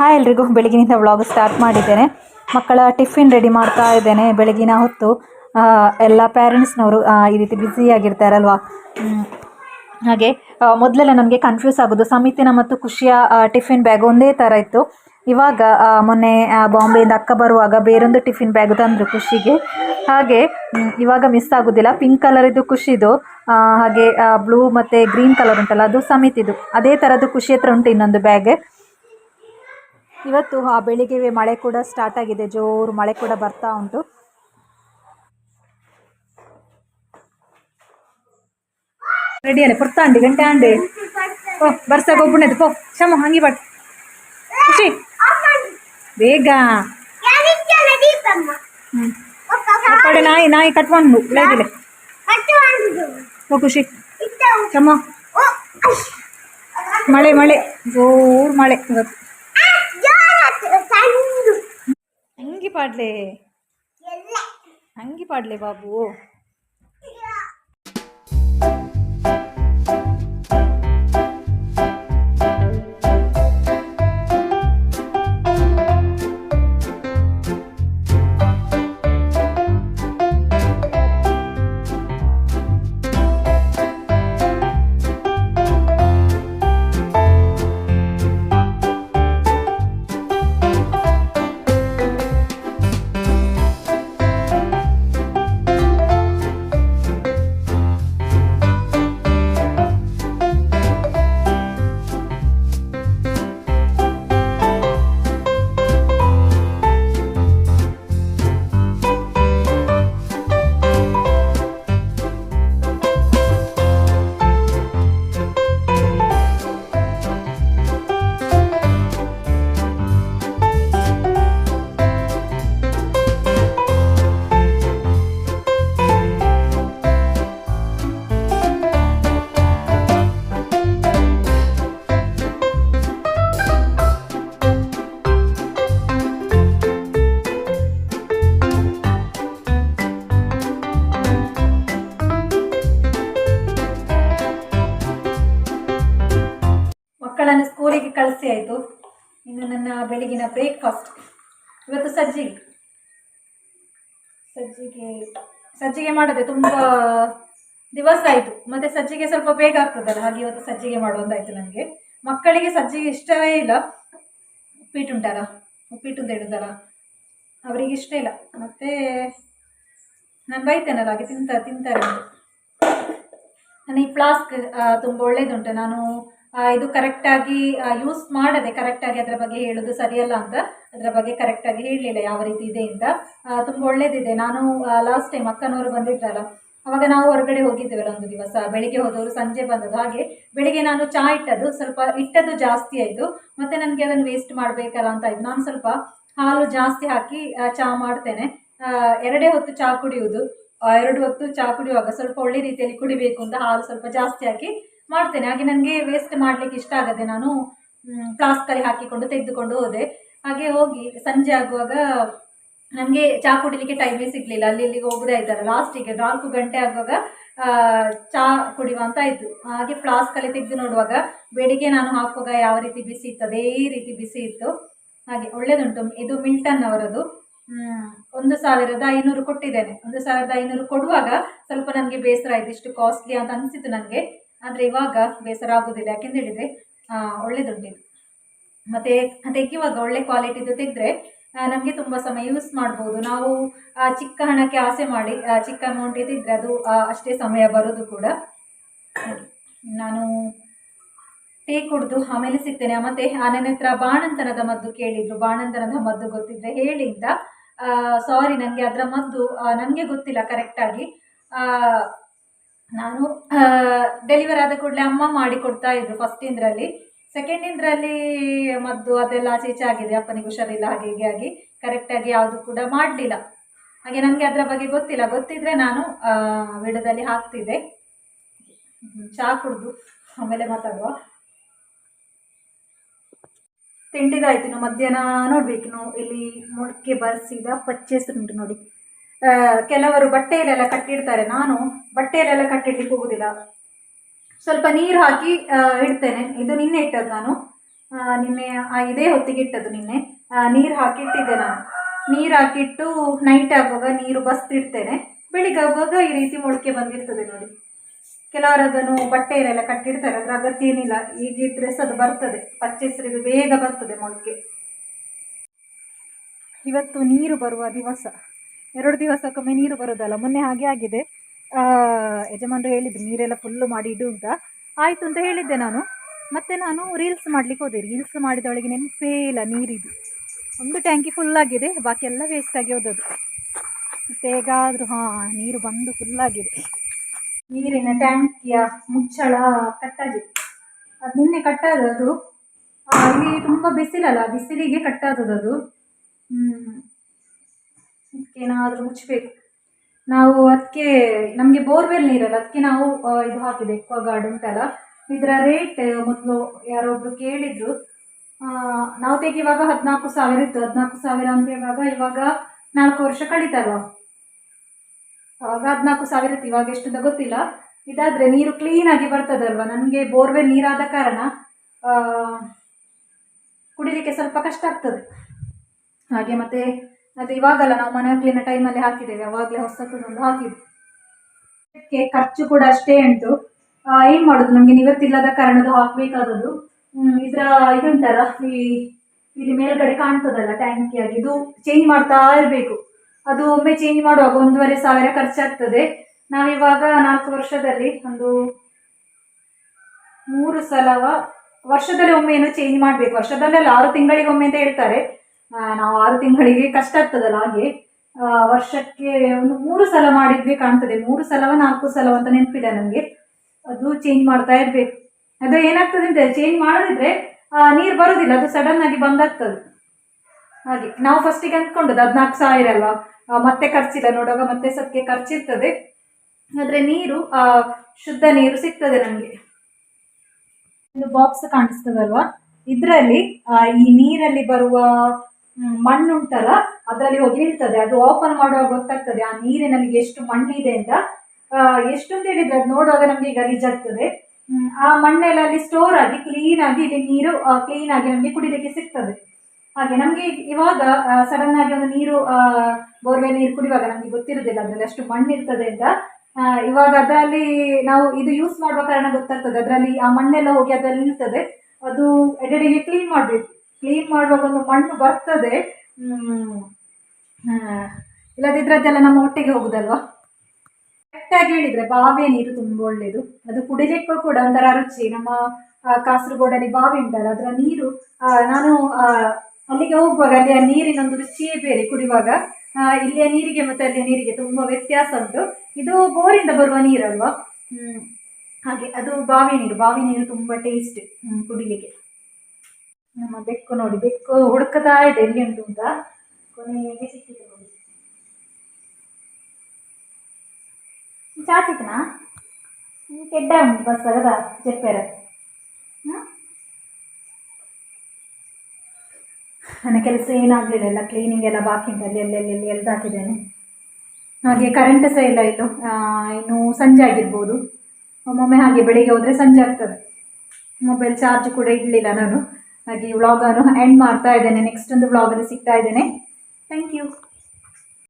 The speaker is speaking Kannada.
ಹಾಯ್ ಎಲ್ರಿಗೂ. ಬೆಳಗಿನಿಂದ ವ್ಲಾಗ್ ಸ್ಟಾರ್ಟ್ ಮಾಡಿದ್ದೇನೆ. ಮಕ್ಕಳ ಟಿಫಿನ್ ರೆಡಿ ಮಾಡ್ತಾ ಇದ್ದೇನೆ ಬೆಳಗಿನ ಹೊತ್ತು. ಎಲ್ಲ ಪೇರೆಂಟ್ಸ್ನವರು ಈ ರೀತಿ ಬ್ಯುಸಿಯಾಗಿರ್ತಾರಲ್ವಾ. ಹಾಗೆ ಮೊದಲೆಲ್ಲ ನನಗೆ ಕನ್ಫ್ಯೂಸ್ ಆಗೋದು. ಸಮಿತಿನ ಮತ್ತು ಖುಷಿಯ ಟಿಫಿನ್ ಬ್ಯಾಗ್ ಒಂದೇ ಥರ ಇತ್ತು. ಇವಾಗ ಮೊನ್ನೆ ಬಾಂಬೆಯಿಂದ ಅಕ್ಕ ಬರುವಾಗ ಬೇರೊಂದು ಟಿಫಿನ್ ಬ್ಯಾಗ್ ತಂದರು ಖುಷಿಗೆ. ಹಾಗೆ ಇವಾಗ ಮಿಸ್ ಆಗೋದಿಲ್ಲ. ಪಿಂಕ್ ಕಲರ್ ಇದು ಖುಷಿದು. ಹಾಗೆ ಬ್ಲೂ ಮತ್ತು ಗ್ರೀನ್ ಕಲರ್ ಉಂಟಲ್ಲ, ಅದು ಸಮಿತಿದು. ಅದೇ ಥರದ್ದು ಖುಷಿ ಹತ್ರ ಉಂಟು ಇನ್ನೊಂದು ಬ್ಯಾಗ್ ಇವತ್ತು ಆ ಬೆಳಿಗ್ಗೆ ಮಳೆ ಕೂಡ ಸ್ಟಾರ್ಟ್ ಆಗಿದೆ. ಜೋರು ಮಳೆ ಕೂಡ ಬರ್ತಾ ಉಂಟು. ರೆಡಿ ಅಲ್ಲ ಪುರ್ತಾಂಡಿ ಗಂಟೆ ಅಂಡಿ. ಓ ಬರ್ಸ ಗೊಬ್ಬಣದು ಪೋ, ಶಮ, ಹಂಗಿ ಬಟ್ ಖುಷಿ. ಬೇಗ. ಕಡೆ ನಾಯಿ ನಾಯಿ ಕಟ್ಕೊಂಡು ಬೆಳಗ್ಗೆ ಓ ಖುಷಿ. ಶಮ. ಮಳೆ ಮಳೆ. ಜೋರು ಮಳೆ ಇವತ್ತು. ಹಂಗಿ ಪಾಡ್ಲೆ ಹಂಗಿ ಪಾಡ್ಲೆ ಬಾಬು ಕಳಿಸಿ ಆಯಿತು. ಇನ್ನು ನನ್ನ ಬೆಳಗಿನ ಬ್ರೇಕ್ಫಾಸ್ಟ್ ಇವತ್ತು ಸಜ್ಜಿಗೆ. ಸಜ್ಜಿಗೆ ಸಜ್ಜಿಗೆ ಮಾಡೋದೆ ತುಂಬ ದಿವಸ ಆಯಿತು. ಮತ್ತು ಸಜ್ಜಿಗೆ ಸ್ವಲ್ಪ ಬೇಗ ಆಗ್ತದಲ್ಲ, ಹಾಗೆ ಇವತ್ತು ಸಜ್ಜಿಗೆ ಮಾಡುವಂತಾಯಿತು ನನಗೆ ಮಕ್ಕಳಿಗೆ ಸಜ್ಜಿಗೆ ಇಷ್ಟವೇ ಇಲ್ಲ. ಉಪ್ಪಿಟ್ಟು ಉಂಟಲ್ಲ, ಉಪ್ಪಿಟ್ಟು ಅಂತ ಹೇಳುದಲ್ಲ, ಅವರಿಗೆ ಇಷ್ಟ ಇಲ್ಲ. ಮತ್ತು ನಾನು ಬೈತೇನಲ್ಲ, ಹಾಗೆ ತಿಂತ ತಿಂತಾರೆ ನಾನು ಈ ಫ್ಲಾಸ್ಕ್ ತುಂಬ ಒಳ್ಳೇದುಂಟು. ನಾನು ಇದು ಕರೆಕ್ಟಾಗಿ ಯೂಸ್ ಮಾಡದೆ ಕರೆಕ್ಟಾಗಿ ಅದರ ಬಗ್ಗೆ ಹೇಳೋದು ಸರಿಯಲ್ಲ ಅಂತ ಅದರ ಬಗ್ಗೆ ಕರೆಕ್ಟಾಗಿ ಹೇಳಲಿಲ್ಲ ಯಾವ ರೀತಿ ಇದೆ ಅಂತ. ತುಂಬ ಒಳ್ಳೇದಿದೆ. ನಾನು ಲಾಸ್ಟ್ ಟೈಮ್ ಅಕ್ಕನವರು ಬಂದಿದ್ರಲ್ಲ, ಅವಾಗ ನಾವು ಹೊರಗಡೆ ಹೋಗಿದ್ದೇವಲ್ಲ ಒಂದು ದಿವಸ. ಬೆಳಿಗ್ಗೆ ಹೋದವರು ಸಂಜೆ ಬಂದದ್ದು. ಹಾಗೆ ಬೆಳಿಗ್ಗೆ ನಾನು ಚಹಾ ಇಟ್ಟದ್ದು, ಸ್ವಲ್ಪ ಇಟ್ಟದ್ದು ಜಾಸ್ತಿ ಆಯಿತು. ಮತ್ತೆ ನನಗೆ ಅದನ್ನು ವೇಸ್ಟ್ ಮಾಡಬೇಕಲ್ಲ ಅಂತ ಆಯಿತು. ನಾನು ಸ್ವಲ್ಪ ಹಾಲು ಜಾಸ್ತಿ ಹಾಕಿ ಚಾ ಮಾಡ್ತೇನೆ. ಎರಡೇ ಹೊತ್ತು ಚಹಾ ಕುಡಿಯುವುದು. ಎರಡು ಹೊತ್ತು ಚಹಾ ಕುಡಿಯುವಾಗ ಸ್ವಲ್ಪ ಒಳ್ಳೆ ರೀತಿಯಲ್ಲಿ ಕುಡಿಬೇಕು ಅಂತ ಹಾಲು ಸ್ವಲ್ಪ ಜಾಸ್ತಿ ಹಾಕಿ ಮಾಡ್ತೇನೆ. ಹಾಗೆ ನನಗೆ ವೇಸ್ಟ್ ಮಾಡಲಿಕ್ಕೆ ಇಷ್ಟ ಆಗದೆ ನಾನು ಫ್ಲಾಸ್ಕಲ್ಲಿ ಹಾಕಿಕೊಂಡು ತೆಗೆದುಕೊಂಡು ಹೋದೆ. ಹಾಗೆ ಹೋಗಿ ಸಂಜೆ ಆಗುವಾಗ ನನಗೆ ಚಹಾ ಕುಡಿಲಿಕ್ಕೆ ಟೈಮೇ ಸಿಗಲಿಲ್ಲ. ಅಲ್ಲಿ ಇಲ್ಲಿಗೆ ಹೋಗದೇ ಇದ್ದಾರೆ. ಲಾಸ್ಟಿಗೆ ನಾಲ್ಕು ಗಂಟೆ ಆಗುವಾಗ ಚಹಾ ಕುಡಿಯುವ ಅಂತ ಇತ್ತು ಹಾಗೆ ಫ್ಲಾಸ್ಕಲ್ಲಿ ತೆಗೆದು ನೋಡುವಾಗ ಬೆಳಿಗ್ಗೆ ನಾನು ಹಾಕುವಾಗ ಯಾವ ರೀತಿ ಬಿಸಿ ಇತ್ತು ಅದೇ ರೀತಿ ಬಿಸಿ ಇತ್ತು. ಹಾಗೆ ಒಳ್ಳೆಯದುಂಟು ಇದು ಮಿಲ್ಟನ್ ಅವರದು. ಒಂದು ಸಾವಿರದ ಐನೂರು ಕೊಟ್ಟಿದ್ದೇನೆ. ಒಂದು ಸಾವಿರದ ಐನೂರು ಕೊಡುವಾಗ ಸ್ವಲ್ಪ ನನಗೆ ಬೇಸರ ಆಯಿತು. ಇಷ್ಟು ಕಾಸ್ಟ್ಲಿ ಅಂತ ಅನಿಸಿತು ನನಗೆ. ಆದರೆ ಇವಾಗ ಬೇಸರ ಆಗೋದಿಲ್ಲ. ಯಾಕೆಂತ ಹೇಳಿದರೆ ಒಳ್ಳೇದುಂಟು ಇದು. ಮತ್ತು ತೆಗೆಯುವಾಗ ಒಳ್ಳೆ ಕ್ವಾಲಿಟಿದು ತೆಗೆದ್ರೆ ನಮಗೆ ತುಂಬ ಸಮಯ ಯೂಸ್ ಮಾಡ್ಬೋದು. ನಾವು ಚಿಕ್ಕ ಹಣಕ್ಕೆ ಆಸೆ ಮಾಡಿ ಚಿಕ್ಕ ಅಮೌಂಟ್ ಇದ್ದಿದ್ರೆ ಅದು ಅಷ್ಟೇ ಸಮಯ ಬರೋದು ಕೂಡ. ನಾನು ಟೇ ಕುಡಿದು ಆಮೇಲೆ ಸಿಗ್ತೇನೆ. ಮತ್ತೆ ನನ್ನ ಹತ್ರ ಬಾಣಂತನದ ಮದ್ದು ಕೇಳಿದ್ರು. ಬಾಣಂತನದ ಮದ್ದು ಗೊತ್ತಿದ್ರೆ ಹೇಳಿ ಅಂತ. ಸಾರಿ ನನಗೆ ಅದರ ಮದ್ದು ನನಗೆ ಗೊತ್ತಿಲ್ಲ ಕರೆಕ್ಟಾಗಿ ನಾನು ಡೆಲಿವರ್ ಆದ ಕೂಡಲೇ ಅಮ್ಮ ಮಾಡಿ ಕೊಡ್ತಾ ಇದ್ರು ಫಸ್ಟ್ ಇಂದ್ರಲ್ಲಿ. ಸೆಕೆಂಡ್ ಇಂದ್ರಲ್ಲಿ ಮದ್ದು ಅದೆಲ್ಲ ಆಚೆ ಈಚೆ ಆಗಿದೆ, ಅಪ್ಪನಿಗೆ ಹುಷಾರಿಲ್ಲ, ಹಾಗೆ ಹೀಗೆ ಆಗಿ ಕರೆಕ್ಟಾಗಿ ಯಾವುದು ಕೂಡ ಮಾಡಲಿಲ್ಲ. ಹಾಗೆ ನನಗೆ ಅದರ ಬಗ್ಗೆ ಗೊತ್ತಿಲ್ಲ. ಗೊತ್ತಿದ್ರೆ ನಾನು ವಿಡದಲ್ಲಿ ಹಾಕ್ತಿದ್ದೆ. ಚಹಾ ಕುಡಿದು ಆಮೇಲೆ ಮಾತಾಡುವ. ತಿಂಡಿದಾಯ್ತು ಮಧ್ಯಾಹ್ನ ನೋಡ್ಬೇಕು ಇಲ್ಲಿ ಮೊಳಕೆ ಬರಿಸಿದ ಪಚ್ಚೆಸರು ಉಂಟು ನೋಡಿ. ಕೆಲವರು ಬಟ್ಟೆಯಲ್ಲೆಲ್ಲ ಕಟ್ಟಿಡ್ತಾರೆ. ನಾನು ಬಟ್ಟೆಯಲ್ಲೆಲ್ಲ ಕಟ್ಟಿಡ್ಲಿಕ್ಕೆ ಹೋಗುದಿಲ್ಲ. ಸ್ವಲ್ಪ ನೀರು ಹಾಕಿ ಇಡ್ತೇನೆ. ಇದು ನಿನ್ನೆ ಇಟ್ಟದ್ದು ನಾನು. ನಿನ್ನೆ ಇದೇ ಹೊತ್ತಿಗೆ ಇಟ್ಟದ್ದು ನಿನ್ನೆ. ನೀರು ಹಾಕಿಟ್ಟಿದ್ದೆ ನಾನು. ನೀರು ಹಾಕಿಟ್ಟು ನೈಟ್ ಆಗುವಾಗ ನೀರು ಬಸ್ತಿಡ್ತೇನೆ. ಬೆಳಿಗ್ಗೆ ಆಗುವಾಗ ಈ ರೀತಿ ಮೊಳಕೆ ಬಂದಿರ್ತದೆ ನೋಡಿ. ಕೆಲವರು ಅದನ್ನು ಬಟ್ಟೆಯಲ್ಲೆಲ್ಲ ಕಟ್ಟಿಡ್ತಾರೆ. ಅದ್ರ ಅಗತ್ಯ ಏನಿಲ್ಲ ಸಹ ಅದು ಬರ್ತದೆ. ಪಚ್ಚೆಸರಿದು ಬೇಗ ಬರ್ತದೆ ಮೊಳಕೆ. ಇವತ್ತು ನೀರು ಬರುವ ದಿವಸ. ಎರಡು ದಿವಸಕ್ಕೊಮ್ಮೆ ನೀರು ಬರೋದಲ್ಲ, ಮೊನ್ನೆ ಹಾಗೆ ಆಗಿದೆ. ಯಜಮಾನರು ಹೇಳಿದ್ರು, ನೀರೆಲ್ಲ ಫುಲ್ಲು ಮಾಡಿ ಇಡು ಅಂತ. ಆಯಿತು ಅಂತ ಹೇಳಿದ್ದೆ ನಾನು. ಮತ್ತೆ ನಾನು ರೀಲ್ಸ್ ಮಾಡ್ಲಿಕ್ಕೆ ಹೋದೆ. ರೀಲ್ಸ್ ಮಾಡಿದವಳಿಗೆ ನೆನಪೇ ಇಲ್ಲ ನೀರಿದು. ಒಂದು ಟ್ಯಾಂಕಿ ಫುಲ್ ಆಗಿದೆ, ಬಾಕಿ ಎಲ್ಲ ವೇಸ್ಟ್ ಆಗಿ ಹೋದದ್ದು. ಮತ್ತೆ ಹೇಗಾದರೂ, ಹಾಂ, ನೀರು ಬಂದು ಫುಲ್ಲಾಗಿದೆ ನೀರಿನ ಟ್ಯಾಂಕಿಯ ಮುಚ್ಚಳ ಕಟ್ಟಾಗಿದೆ. ಅದು ನಿನ್ನೆ ಕಟ್ಟಾದದು ಇಲ್ಲಿ ತುಂಬ ಬಿಸಿಲಲ್ಲ, ಬಿಸಿಲಿಗೆ ಕಟ್ಟಾದದು ಅದು. ಅದಕ್ಕೇನಾದರೂ ಮುಚ್ಚಬೇಕು ನಾವು ಅದಕ್ಕೆ ನಮಗೆ ಬೋರ್ವೆಲ್ ನೀರಲ್ಲ ಅದಕ್ಕೆ ನಾವು ಇದು ಹಾಕಿದೆ ಎಕ್ವಾಗಾರ್ಡ್ ಉಂಟಲ್ಲ ಇದರ ರೇಟ್ ಮೊದಲು ಯಾರೊಬ್ರು ಕೇಳಿದ್ರು ನಾವು ತೆಗೆಯುವಾಗ ಹದಿನಾಲ್ಕು ಸಾವಿರ ಇತ್ತು. ಹದಿನಾಲ್ಕು ಸಾವಿರ ಅಂತ ಹೇಳುವಾಗ ಇವಾಗ ನಾಲ್ಕು ವರ್ಷ ಕಳೀತಲ್ವ? ಅವಾಗ ಹದಿನಾಲ್ಕು ಸಾವಿರ ಇತ್ತು. ಇವಾಗ ಎಷ್ಟು ಅಂತ ಗೊತ್ತಿಲ್ಲ. ಇದಾದರೆ ನೀರು ಕ್ಲೀನಾಗಿ ಬರ್ತದಲ್ವ? ನನಗೆ ಬೋರ್ವೆಲ್ ನೀರಾದ ಕಾರಣ ಕುಡಿಲಿಕ್ಕೆ ಸ್ವಲ್ಪ ಕಷ್ಟ ಆಗ್ತದೆ. ಹಾಗೆ ಮತ್ತೆ ಅದು ಇವಾಗಲ್ಲ, ನಾವು ಮನೆ ಕ್ಲೀನ ಟೈಮಲ್ಲಿ ಹಾಕಿದ್ದೇವೆ, ಅವಾಗಲೇ ಹೊಸತೊಂದು ಹಾಕಿದ್ವಿ ಅದಕ್ಕೆ ಖರ್ಚು ಕೂಡ ಅಷ್ಟೇ ಉಂಟು. ಏನ್ ಮಾಡೋದು? ನಮಗೆ ನಿವೃತ್ತಿಲ್ಲದ ಕಾರಣ ಅದು ಹಾಕ್ಬೇಕಾದದ್ದು ಇದ್ರ ಇದುಂಟಲ್ಲ, ಈ, ಇಲ್ಲಿ ಮೇಲ್ಗಡೆ ಕಾಣ್ತದಲ್ಲ ಟ್ಯಾಂಕಿ ಇದು ಚೇಂಜ್ ಮಾಡ್ತಾ ಇರಬೇಕು. ಅದು ಒಮ್ಮೆ ಚೇಂಜ್ ಮಾಡುವಾಗ ಒಂದೂವರೆ ಸಾವಿರ ಖರ್ಚಾಗ್ತದೆ. ನಾವಿವಾಗ ನಾಲ್ಕು ವರ್ಷದಲ್ಲಿ ಒಂದು ಮೂರು ಸಲವ, ವರ್ಷದಲ್ಲಿ ಒಮ್ಮೆ ಏನು ಚೇಂಜ್ ಮಾಡಬೇಕು. ವರ್ಷದಲ್ಲೆಲ್ಲ ಆರು ತಿಂಗಳಿಗೆ ಒಮ್ಮೆ ಅಂತ ಹೇಳ್ತಾರೆ. ನಾವು ಆರು ತಿಂಗಳಿಗೆ ಕಷ್ಟ ಆಗ್ತದಲ್ಲ ಹಾಗೆ ವರ್ಷಕ್ಕೆ ಒಂದು ಮೂರು ಸಲ ಮಾಡಿದ್ವಿ ಕಾಣ್ತದೆ. ಮೂರು ಸಲವ ನಾಲ್ಕು ಸಲವ ಅಂತ ನೆನಪಿದೆ ನನಗೆ ಅದು ಚೇಂಜ್ ಮಾಡ್ತಾ ಇರಬೇಕು. ಅದು ಏನಾಗ್ತದೆ ಅಂತ ಚೇಂಜ್ ಮಾಡದಿದ್ರೆ ನೀರು ಬರೋದಿಲ್ಲ. ಅದು ಸಡನ್ ಆಗಿ ಬಂದಾಗ್ತದೆ. ಹಾಗೆ, ನಾವು ಫಸ್ಟಿಗೆ ಅಂದ್ಕೊಂಡದ್ದು ಹದಿನಾಲ್ಕು ಸಾವಿರ ಅಲ್ವಾ? ಮತ್ತೆ ಖರ್ಚಿಲ್ಲ ನೋಡುವಾಗ ಮತ್ತೆ ಸತ್ಗೆ ಖರ್ಚಿರ್ತದೆ. ಆದರೆ ನೀರು ಶುದ್ಧ ನೀರು ಸಿಗ್ತದೆ ನಮಗೆ. ಒಂದು ಬಾಕ್ಸ್ ಕಾಣಿಸ್ತದಲ್ವಾ? ಇದರಲ್ಲಿ ಈ ನೀರಲ್ಲಿ ಬರುವ ಮ್, ಮಣ್ಣು ಉಂಟಲ್ಲ ಅದರಲ್ಲಿ ಹೋಗಿ ನಿಲ್ತದೆ. ಅದು ಓಪನ್ ಮಾಡುವಾಗ ಗೊತ್ತಾಗ್ತದೆ ಆ ನೀರಿನಲ್ಲಿ ಎಷ್ಟು ಮಣ್ಣಿದೆ ಅಂತ. ಆ, ಎಷ್ಟು ಅಂತ ಹೇಳಿದ್ರೆ ಅದು ನೋಡುವಾಗ ನಮಗೆ ಗಲೀಜಾಗ್ತದೆ ಆ ಮಣ್ಣೆಲ್ಲ ಅಲ್ಲಿ ಸ್ಟೋರ್ ಆಗಿ ಕ್ಲೀನ್ ಆಗಿ ಇಲ್ಲಿ ನೀರು ಕ್ಲೀನ್ ಆಗಿ ನಮಗೆ ಕುಡಿಲಿಕ್ಕೆ ಸಿಗ್ತದೆ. ಹಾಗೆ ನಮಗೆ ಇವಾಗ ಸಡನ್ ಆಗಿ ಒಂದು ನೀರು ಬೋರ್ವೆಲ್ ನೀರು ಕುಡಿಯುವಾಗ ನಮಗೆ ಗೊತ್ತಿರೋದಿಲ್ಲ ಅದರಲ್ಲಿ ಅಷ್ಟು ಮಣ್ಣು ಇರ್ತದೆ ಅಂತ ಇವಾಗ ಅದರಲ್ಲಿ ನಾವು ಇದು ಯೂಸ್ ಮಾಡುವ ಕಾರಣ ಗೊತ್ತಾಗ್ತದೆ. ಅದರಲ್ಲಿ ಆ ಮಣ್ಣೆಲ್ಲ ಹೋಗಿ ಅದರಲ್ಲಿ ನಿಲ್ತದೆ. ಅದು ಎಡೆಡೆಗೆ ಕ್ಲೀನ್ ಮಾಡಬೇಕು. ಕ್ಲೀನ್ ಮಾಡುವಾಗ ಒಂದು ಮಣ್ಣು ಬರ್ತದೆ. ಇಲ್ಲದಿದ್ರೆ ಅದೆಲ್ಲ ನಮ್ಮ ಹೊಟ್ಟೆಗೆ ಹೋಗುದಲ್ವಾ? ಕರೆಕ್ಟಾಗಿ ಹೇಳಿದ್ರೆ ಬಾವಿಯ ನೀರು ತುಂಬಾ ಒಳ್ಳೇದು. ಅದು ಕುಡಿಲಿಕ್ಕೂ ಕೂಡ ಒಂಥರ ರುಚಿ. ನಮ್ಮ ಕಾಸರಗೋಡಲ್ಲಿ ಬಾವಿ ಉಂಟಲ್ಲ, ಅದರ ನೀರು ನಾನು ಅಲ್ಲಿಗೆ ಹೋಗುವಾಗ ಅಲ್ಲಿ ಆ ನೀರಿನ ಒಂದು ರುಚಿಯೇ ಬೇರೆ. ಕುಡಿಯುವಾಗ ಇಲ್ಲಿಯ ನೀರಿಗೆ ಮತ್ತೆ ಅಲ್ಲಿಯ ನೀರಿಗೆ ತುಂಬಾ ವ್ಯತ್ಯಾಸ ಉಂಟು. ಇದು ಬೋರಿಂದ ಬರುವ ನೀರಲ್ವಾ? ಹ್ಮ್. ಹಾಗೆ ಅದು ಬಾವಿ ನೀರು. ಬಾವಿ ನೀರು ತುಂಬಾ ಟೇಸ್ಟ್ ಕುಡಿಲಿಕ್ಕೆ. ನಮ್ಮ ಬೆಕ್ಕು ನೋಡಿ ಬೆಕ್ಕು ಹುಡುಕತಾ ಇದೆ ಎಲ್ಲಿ ಉಂಟು ಅಂತ. ಕೊನೆಗೆ ಸಿಕ್ಕಿದೆ ನೋಡಿ. ಚಾಚಿಕನಾ ಕೆಡ್ಡ ಉಂಟು ಬಸ್ ಕದಾ ಚೆಪ್ಪೆರ ನನ್ನ ಕೆಲಸ ಏನಾಗಲಿಲ್ಲ ಎಲ್ಲ ಕ್ಲೀನಿಂಗ್ ಎಲ್ಲ ಬಾಕಿ ಉಂಟು ಅಲ್ಲಿ ಎಲ್ಲೆಲ್ಲಿ ಎಲ್ಲಿ ಎಳ್ದು ಹಾಕಿದ್ದೇನೆ ಹಾಗೆ ಕರೆಂಟ್ ಸಹ ಇಲ್ಲ ಆ, ಇನ್ನು ಸಂಜೆ ಆಗಿರ್ಬೋದು. ಒಮ್ಮೊಮ್ಮೆ ಹಾಗೆ ಬೆಳಿಗ್ಗೆ ಹೋದರೆ ಸಂಜೆ ಆಗ್ತದೆ. ಮೊಬೈಲ್ ಚಾರ್ಜ್ ಕೂಡ ಇಡಲಿಲ್ಲ ನಾನು. ಹಾಗೆ ವ್ಲಾಗನ್ನು ಎಂಡ್ ಮಾಡ್ತಾ ಇದ್ದೇನೆ. ನೆಕ್ಸ್ಟ್ ಒಂದು ವ್ಲಾಗಲ್ಲಿ ಸಿಗ್ತಾ ಇದ್ದೇನೆ. Thank you